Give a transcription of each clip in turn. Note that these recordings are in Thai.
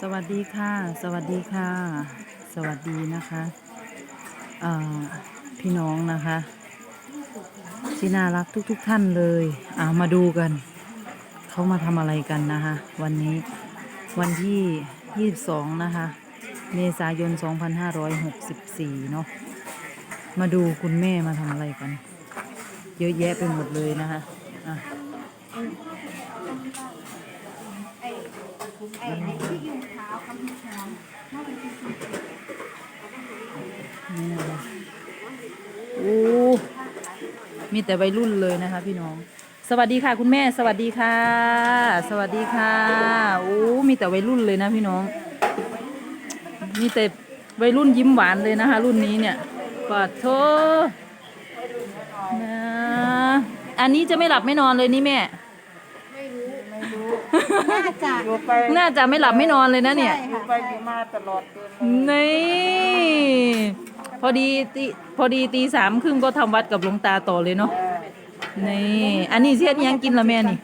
สวัสดีค่ะ สวัสดีค่ะ สวัสดีนะคะพี่น้องนะคะที่น่ารักทุกๆทท่านเลยเอามาดูกัน เขามาทำอะไรกันนะคะ วันนี้วันที่ 22 นะคะ เมษายน 2564 เนาะมาดูคุณแม่มาทำอะไรกัน เยอะแยะไปหมดเลยนะคะอะ นี่นะคะโอ้มีแต่วัยรุ่นเลยนะคะ พี่น้อง สวัสดีค่ะ คุณแม่ สวัสดีค่ะ สวัสดีค่ะโอ้มีแต่วัยรุ่นเลยนะพี่น้อง มีแต่วัยรุ่นยิ้มหวานเลยนะคะ รุ่นนี้เนี่ยปัดโทนะอันนี้จะไม่หลับไม่นอนเลยนี่แม่ น่าจะอยู่ไปน่าจะไม่หลับไม่นอนเลยนะเนี่ยอยู่ไปอยู่มาตลอดเกินนี่ พอดีตีพอดีตีสามครึ่งก็ทำวัดกับหลวงตาต่อเลยเนาะนี่ อันนี้เสียดยังกินละแม่นี่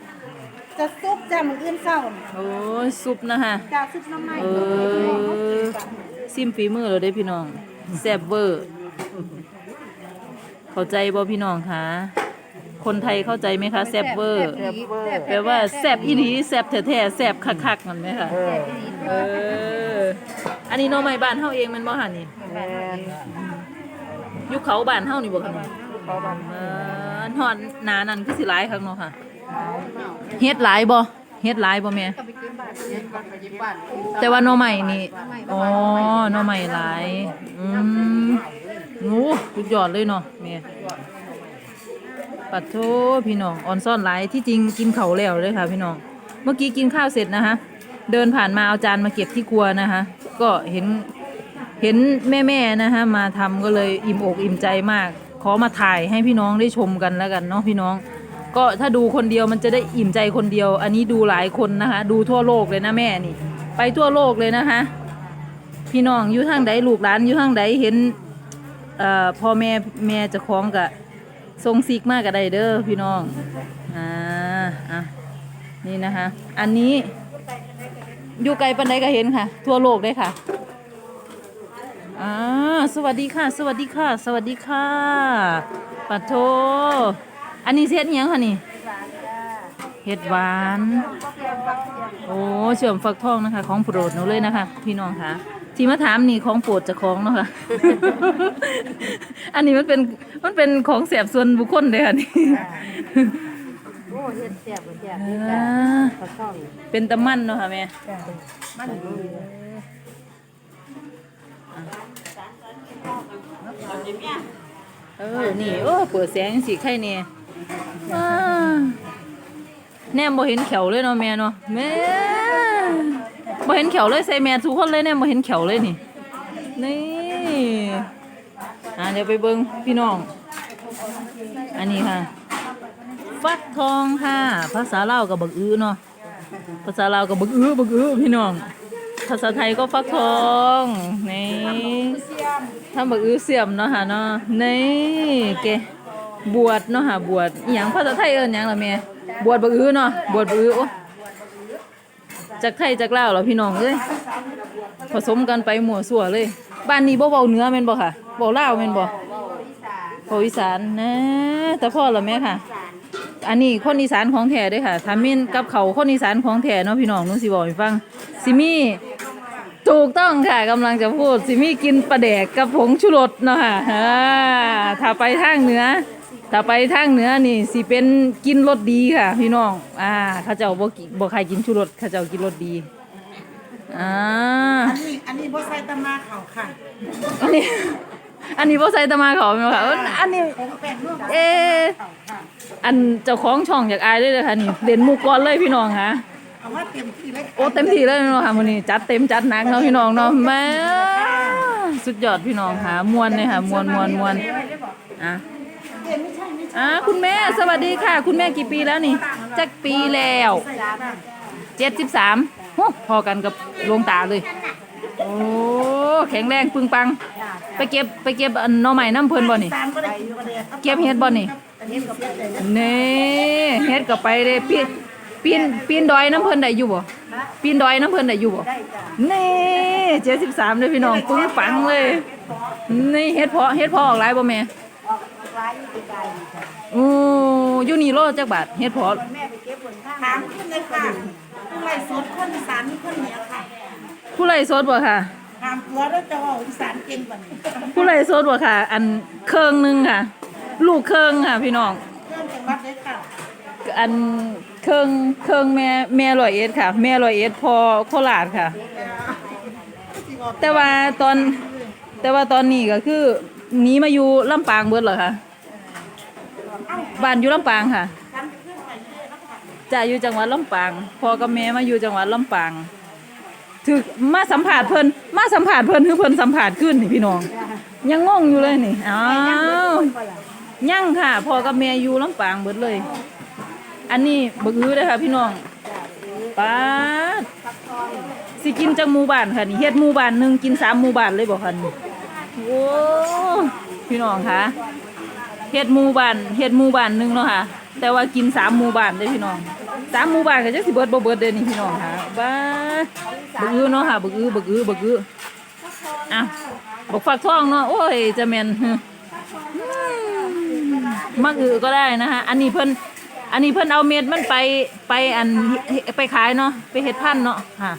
จะซุปจะมืออื่นเศร้าน่ะโอ้ยซุปนะคะจะซุปน้ำไม้เออ ซิมฝีมือเราได้อพี่น้องแซ่บเวอร์ เข้าใจบ่พี่น้องคะ คนไทยเข้าใจไหมคะแซ่บเวอร์แปลว่าแซ่บอีหลีแซ่บแท้ๆแซ่บคักๆมันไหมคะเอออันนี้หน้องใหม่บ้านเฮาเองแมันบ่หันนี่แมนอยุคเขาบ้านเฮานี่บ่คะนี่เขาบันเออหอนหนานั่นคือสิหลายครั้งเนาะค่ะเฮ็ดหลายบ่เฮ็ดหลายบ่แม่แต่ว่าหน่อใหม่นี่อ๋อหน่อใหม่หลายอืมโอ้สุดยอดเลยเนาะแม่ ปัดโทพี่น้องออนซ่อนหลายที่จริงกินเขาแล้วเลยค่ะ พี่น้องเมื่อกี้กินข้าวเสร็จนะคะเดินผ่านมาเอาจานมาเก็บที่ครัวนะคะ ก็เห็นเห็นแม่ๆนะคะมาทำก็เลยอิ่มอกอิ่มใจมาก ขอมาถ่ายให้พี่น้องได้ชมกันแล้วกันเนาะพี่น้อง ก็ถ้าดูคนเดียวมันจะได้อิ่มใจคนเดียว อันนี้ดูหลายคนนะคะ ดูทั่วโลกเลยนะแม่นี่ ไปทั่วโลกเลยนะคะ พี่น้องอยู่ทางใดลูกหลานอยู่ทางใดเห็นเอ่อพ่อแม่แม่จะคล้องกะ ทรงซิกมากกับไดเด้อพี่น้อง อ่า อะ นี่นะคะ อันนี้อยู่ไกลปันใดก็เห็นค่ะ ทั่วโลกเลยค่ะ อ่า สวัสดีค่ะ สวัสดีค่ะ สวัสดีค่ะปัดโท อันนี้เฮ็ดยังคะนี่เห็ดหวาน โอ้เชื่อมฟักทองนะคะ ของโปรดหนูเลยนะคะ พี่น้องคะ ที่มาถามนี่ของโปรดเจะของเนาะค่ะ อันนี้มันเป็นมันเป็นของแสบส่วนบุคคลเลยค่ะนี่ โอ้เฮ็ดแซ่บบ่แซ่บอ่าข้าวซ่องเป็นตะมันเนาะค่ะแม่มันเออ นี่ โอ้ เปิดแสงสีไข่เนี่ยอ่าแนมบ่เห็นแขวเลยเนาะแม่เนาะแม่ บ่เห็นแขวเลยใส่แม่ทุกคนเลยแนมบ่เห็นแขวเลยนี่ นี่อ่าเดี๋ยวไปเบิ่งพี่น้อง อันนี้ค่ะ ฟักทองค่ะ ภาษาลาวกับบักอื้อเนาะ ภาษาลาวกับบักอื้อบักอื้อพี่น้อง ภาษาไทยก็ฟักทอง นี่ทำบักอื้อเสียมเนาะค่ะเนาะ นี่เกบวชเนาะค่ะบวชอหย่างภาษาไทยเอิ้นหยังละแม่ บวชบักอื้อเนาะ บวชบักอื้อ จากไทยจากลาวเหรอพี่น้องเอ้ยผสมกันไปหมั่วสั่วเลย บ้านนี้บ่เว้าเนื้อแม่นบ่ค่ะเว้าลาวแม่นบ่เว้าอีสานนะแต่พ่อเหรอแม่ค่ะ อันนี้คนอีสานของแท้ด้อค่ะถ้าม่นกับเขาคนอีสานของแท้เนาะพี่น้องหนูสิบอกให้ฟังสิมี่ถูกต้องค่ะกำลังจะพูด สิมี่กินปลาแดกกับผงชูรสเนาะค่ะถ้าไปทางเหนือ ถ้าไปทางเหนือนี่สิเป็นกินรสดีค่ะ พี่น้อง อ่าเขาเจ้าบ่กิบ่ใครกินชูรสเขาเจ้ากินรสดี อ่า อันนี้อันนี้บ่ใส่ตะมาเขาค่ะอันนี้ อันนี้บ่ใส่ตะมาเขาแม่นบ่ค่ะเอิ้นอันนี้แป้งนุ่มเอออันเจ้าของช่องอยากอายเลยเลยค่ะนี่เด่นมุกก่อนเลยพี่น้องค่ะ เอาว่าเต็มที่เลยโอ้เต็มที่เลยเนาะค่ะมื้อนี้จัดเต็มจัดหนักเนาะพี่น้องเนาะแม่สุดยอดพี่น้องค่ะมวนเลยค่ะมวนมวนมวนอะ อะคุณแม่สวัสดีค่ะ คุณแม่กี่ปีแล้วนี่จักปีแล้วเจ็ดสิบสามพอกันกับหลวงตาเลย โอ้แข็งแรงปึงปัง ไปเก็บไปเก็บนหน่อใหม่น้ำเพลินบ่นี่เก็บเฮ็ดบ่นี่อันนี้กับเฮ็ดเลยเน่เฮ็ดก็ไปเลยปีนปีนปีนดอยน้ำเพลินได้อยู่บ่ปีนดอยน้ำเพลินได้อยู่บ่ได้จ้ะนี่เจ็ดสิบสามเลยพี่น้องปึ้งปังเลยนี่เฮ็ดเพาะเฮ็ดเพาะออกหลายบ่แม่ ออกร้ายอยู่ไกลๆจ้ะโอ้อยู่นี่โลจักบาทเฮ็ดเพาะแม่ไปเก็บบนข้างถามขึ้นเลยค่ะผู้ไรสดคนอีสานคนเหนือค่ะผู้ไรสดบ่ค่ะถามตัวแล้วจะว่าอีสานเก่งกว่านี้ผู้ไรสดบ่ค่ะ อันเครื่องหนึงค่ะ ลูกเครื่องค่ะ พี่น้องเพื่อนจังหวัดเลยค่ะอันเครื่องเครื่องแม่แม่ร้อยเอ็ดค่ะ แม่ร้อยเอ็ดพอโคราชค่ะ แต่ว่าตอนแต่ว่าตอนนี้ก็คือ หนีมาอยู่ลำปางเบิดเหรอคะบ้านอยู่ลำปางค่ะจะอยู่จังหวัดลำปางพ่อกับแม่มาอยู่จังหวัดลำปางถึกมาสัมผัสเพิ่นมาสัมผัสเพิ่นคือเพิ่นสัมผัสขึ้นนี่พี่น้อง ยังงงอยู่เลยนี่อ้าวยังค่ะพ่อกับแม่อยู่ลำปางเบิดเลย อันนี้บึกอื้อเด้ค่ะ พี่น้องป้าดสิกินจังหมู่บ้านค่ะนี่เฮ็ดหมู่บ้านหนึ่งกินสามหมู่บ้านเลยบ่ค่ะนี่ โอ้พี่น้องคะเฮ็ดหมู่บ้านเฮ็ดหมู่บ้านหนึงเนาะค่ะ แต่ว่ากินสามหมู่บ้านเด้อพี่น้องสามหมู่บ้านก็จักสิเบิดบ่เบิดเด้อนี่พี่น้องค่ะบ้าบึกอื้อเนาะค่ะบึกอื้อบึกอื้อบึกอื้ออะบักฟักทองเนาะโอ้ยจะแม่นฮึอืมมักอื้อก็ได้นะคะอันนี้เพิ่นอันนี้เพิ่นเอาเม็ดมันไปไปอันไปขายเนาะไปเฮ็ดพันธุ์เนาะค่ะ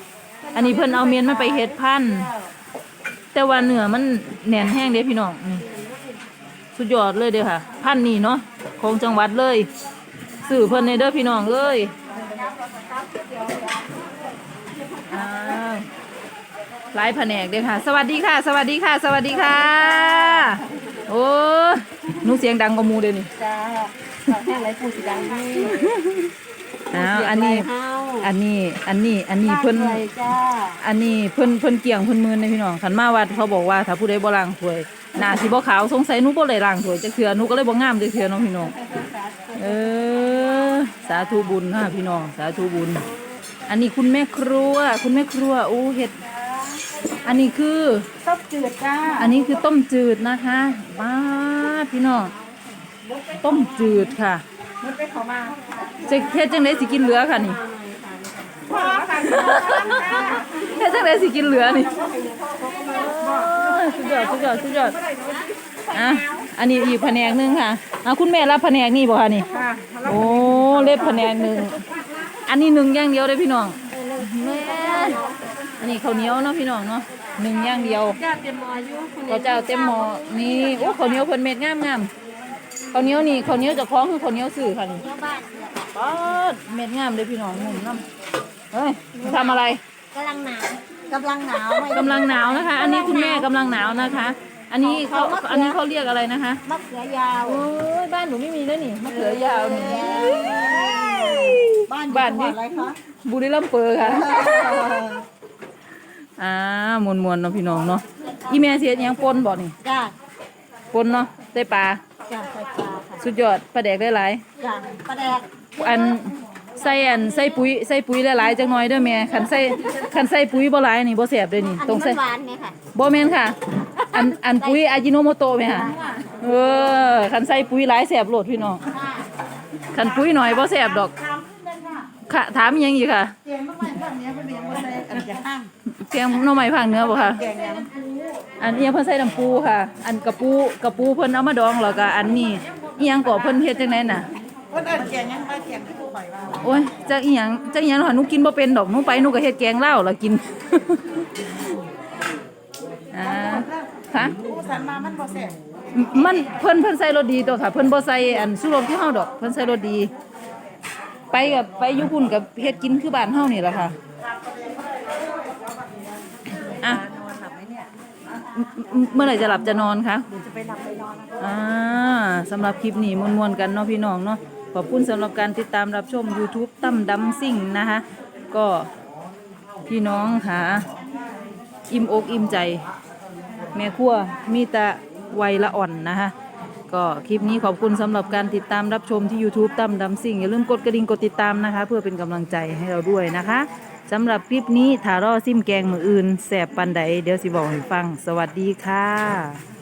อันนี้เพิ่นเอาเมียนมันไปเฮ็ดพันธุ์ แต่ว่าเนื้อมันแน่นแห้งเด้พี่น้องนี่สุดยอดเลยเด้อค่ะ พันนี้เนาะของจังหวัดเลย สื่อเพิ่นในเด้อพี่น้องเอ้ยหลายแผนกเด้อค่ะ สวัสดีค่ะ สวัสดีค่ะ สวัสดีค่ะ โอ้หนูเสียงดังกว่ามูเด้อนี่จ้าแห้งไรปูสีดังดี อ้าวอันนี้เฮาอันนี้ อันนี้ อันนี้เพิ่นลากเลยจ้าอันนี้เพิ่นเพิ่นเกี่ยงเพิ่นมือในพี่น้องขันมาวัดเขาบอกว่าถ้าผู้ใดบ่ล้างถ้วยหน้าสิบ่ขาวสงสัยหนูบ่ได้ล้างถ้วยจักเทื่อหนูก็เลยบ่งามจักเทื่อเน้องพี่น้อง เออ สาธุบุญค่ะพี่น้อง สาธุบุญ อันนี้คุณแม่ครัว คุณแม่ครัวโอ้เฮ็ด อันนี้คือต้มจืดจ้า อันนี้คือต้มจืดนะคะบ้าดพี่น้อง ต้มจืดค่ะ มันไปเขามาจะเฮ็ดจังไดสิกินเหลือค่ะนี่พ่อค่ะเฮ็ดจังไดสิกินเหลือนี่สุดยอดสุดยอดสุดยอดอะอันนี้อีกแผนกหนึงค่ะอะคุณแม่รับแผนกนี่บ่คะนี่ค่ะโอ้เล็บแผนกหนึ่งอันนี้หนึ่งอย่างเดียวเลยพี่น้องแม่อันนี้ข้าวเหนียวเนาะพี่น้องเนาะหนึ่งอย่างเดียวจ้าเตรียมหมออยู่คุณข้าวเจ้าเต็มหม้อนี่โอ้ข้าวเหนียวเพิ่นเม็ดงามงาม ข้าวเหนียวนี่ข้าวเหนียวเจะคล้าของคือข้าวเหนียวสื่อค่ะนี่เจ้าบ้านป๊าดเม็ดงามเลยพี่น้องงุ่มน้ำเฮ้ยทำอะไรกำลังหนาวกำลังหนาวกำลังหนาวนะคะ อันนี้คุณแม่กำลังหนาวนะคะ อันนี้เขาอันนี้เขาเรียกอะไรนะคะมะเขือยาวโอ้ยบ้านหนูไม่มีแล้วนี่มะเขือยาวนี่บ้านบ้านนี้อะไรคะบุรีรัมย์เปอร์ค่ะอ่ามวนมวนๆเนาะพี่น้องเนาะอีแม่เสียยังปนบ่นี่จ้าปนเนาะได้ปลา จ้าใส่ปลาค่ะสุดยอดปลาแดกได้หลายจ้าปลาแดกอันใส่อันใส่ปุ๋ยใส่ปุ๋ยหลายๆจังหน่อยเด้อแม่คันใส่คันใส่ปุ๋ยบ่หลายนี่บ่แซ่บเด้อนี่อันต้องนี้ใส่มันหวานไหมค่ะบ่แม่นค่ะ อันอันปุ๋ยอาจิโนโมโตะแม่ค่ะเออคันใส่ปุ๋ยหลายแซ่บโลดพี่น้องคันปุ๋ยหน่อยบ่แซ่บดอกค่ะถามอีหยังอีกค่ะเก่งมากๆแบบนี้เป็นยังบ่ใส่อันจะห้างแกงหน่อไม้ผักเนื้อบ่ค่ะ แกงยัง อันนี้เพิ่นใส่น้ำปูค่ะ อันกระปูกระปูเพิ่นเอามาดองแล้วก็อันนี้อีหยังก็เพิ่นเฮ็ดจังไดน่ะคนอื่นแกงยังไม่แกงที่ผู้ข่อยว่าโอ้ยจักอีหยังจักอีหยังเนาะหนูกินบ่เป็นดอกหนูไปหนูก็เฮ็ดแกงลาวแล้วกิน อ่าค่ะผู้สันมามันบ่แซ่บมันเพิ่นเพิ่นใส่รสดีตัวค่ะ เพิ่นบ่ใส่อันสุรสคือเฮาดอก เพิ่นใส่รสดี ไปกับไปอยู่พุ่นกับเฮ็ดกินคือบ้านเฮานี่แหละค่ะอะ เมื่อไหร่จะหลับจะนอนคะเดี๋ยวจะไปหลับไปนอนนะอ่าสำหรับคลิปนี้มวนๆกันเนาะพี่น้องเนาะขอบคุณสำหรับการติดตามรับชม YouTube ตั้มดำซิ่งนะคะก็พี่น้องหาอิ่มอกอิ่มใจ แม่ครัวมีแต่วัยละอ่อนนะคะก็คลิปนี้ขอบคุณสำหรับการติดตามรับชมที่ YouTube ตั้มดำซิ่งอย่าลืมกดกระดิ่งกดติดตามนะคะ เพื่อเป็นกำลังใจให้เราด้วยนะคะ สำหรับคลิปนี้ถารอซิมแกงมืออื่นแสบปันใดเดี๋ยวสิบอกให้ฟัง สวัสดีค่ะ